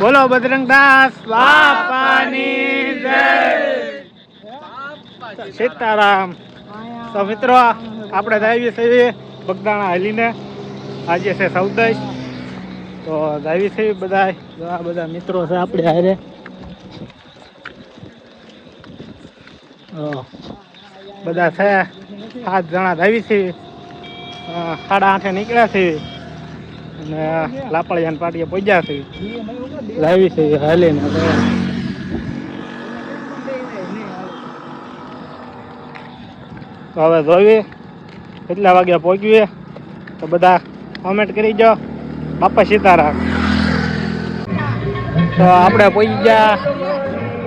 બોલો બજરંગદાસ, બાપાની જય. સીતારામ. તો મિત્રો, આપણે જાવી છે બગદાણા હલીને. આજે છે સૌદય તો જાવી છે બધા આ બધા મિત્રો છે આપણે હારે. બધા છે. સાત જણા જાવી છે સાડા આઠે નીકળ્યા છે અને લાપડિયાન પાટીએ પહોંચ્યા છે. લાવી છે હાલીને. તો હવે જોઈએ કેટલા વાગ્યા પહોંચીએ. તો બધા કોમેન્ટ કરી જો બાપા સીતારામ. તો આપણે પહોંચી ગયા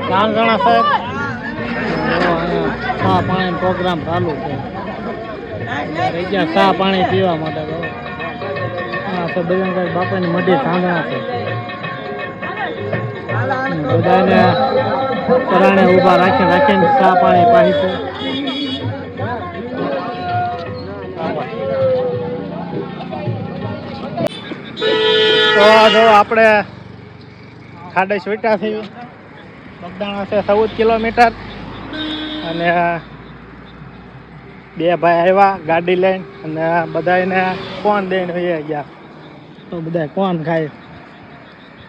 રામગણા સાહેબ. ચા પાણીનો પ્રોગ્રામ ચાલુ છે. રહી ગયા ચા પાણી પીવા માટે. તો બજરંગભાઈ બાપાની મોટી સાંધણા છે. બધાને તરાણે ઊભા રાખી, રાખીને ચા પાણી પાઈ છે. તો જો આપણે ખાડે સ્વીટા થઈ બગદાણા છે ચૌદ કિલોમીટર. અને બે ભાઈ આવ્યા ગાડી લઈને. અને બધાને કોણ દઈને ગયા. તો બધા કોણ ખાય?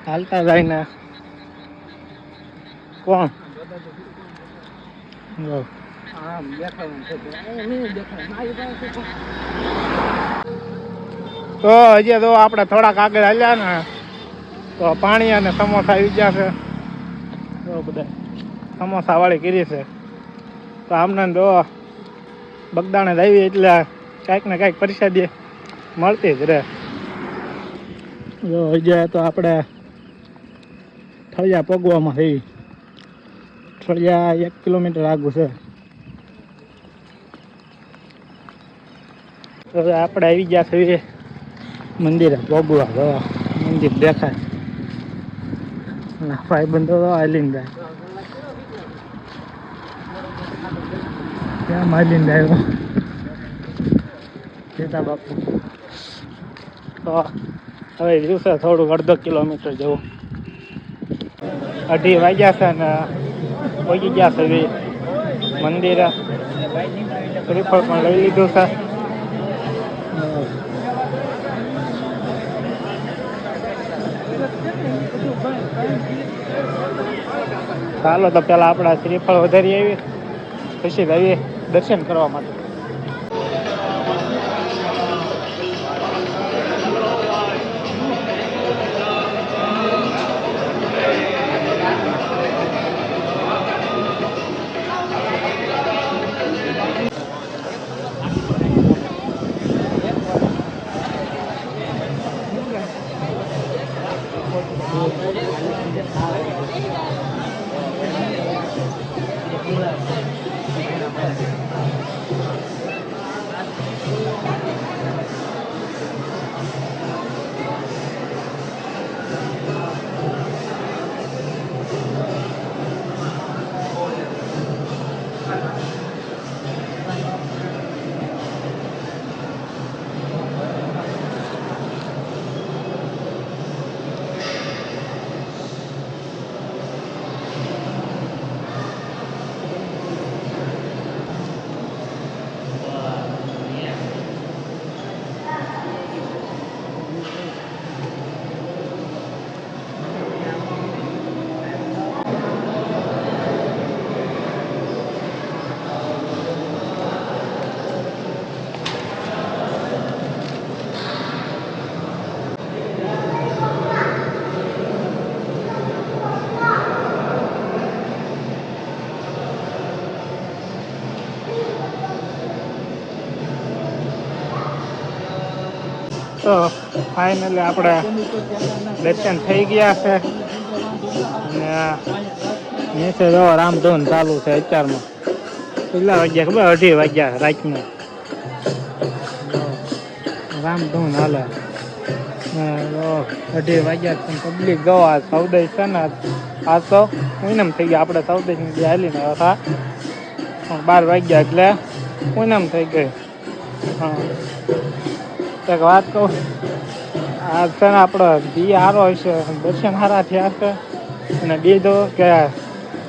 હાલતા ને. કોણ. તો હજી તો આપણે થોડાક આગળ હાલ્યા ને, તો પાણી અને સમોસા આવી ગયા છે. તો બધા સમોસા વાળી કરી છે. તો આમને તો બગદાણે લાવી એટલે કાંઈક ને કાંઈક પરિષદી મળતી જ રહે. જો, હજી તો આપણે થળિયા પગવામાં થઈ થળિયા એક કિલોમીટર આગું છે. હવે આપણે આવી ગયા છીએ મંદિરે પગવા તો મંદિર દેખાય. ભાઈ બંધો તો આલીન જાય. ક્યાં માલીન આવ્યો સીતા બાપુ. તો હવે દિવસે થોડું અડધો કિલોમીટર જેવું. અઢી વાગ્યા છે ને પહોંચી ગયા છે મંદિરે. શ્રીફળ પણ લઈ લીધું છે. ચાલો તો પેલા આપણા શ્રીફળ વધારી આવી પછી આવીએ દર્શન કરવા માટે. Obrigado. તો ફાઇનલી આપણે દર્શન થઈ ગયા છે. અને નીચે જો રામધૂન ચાલુ છે અત્યારમાં. કેટલા વાગ્યા ખબર? અઢી વાગ્યા રાતના. રામધૂન હાલે. અઢી વાગ્યા પબ્લિક ગયો આ સૌદેશ છે ને આ તો પૂનમ થઈ ગયા. આપણે સૌદેશની જે હાલીને હતા બાર વાગ્યા એટલે પૂનમ થઈ ગઈ. હા. એક વાત કહું? આ છે ને આપણો દી હારો હશે. દર્શન હારા થયા છે. અને બીજો કે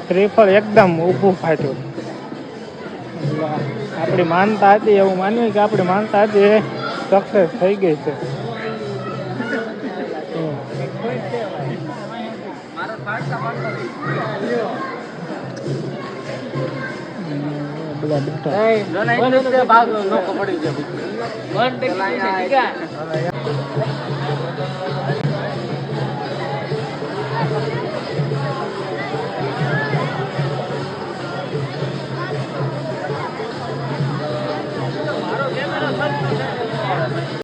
શ્રીફળ એકદમ ઊભું ફાટ્યું આપણી માનતા હતી, એવું માનવી કે આપણી માનતા હતી, એ સક્સેસ થઈ ગઈ છે. બધા બેઠા ભાગ નો પડી જાય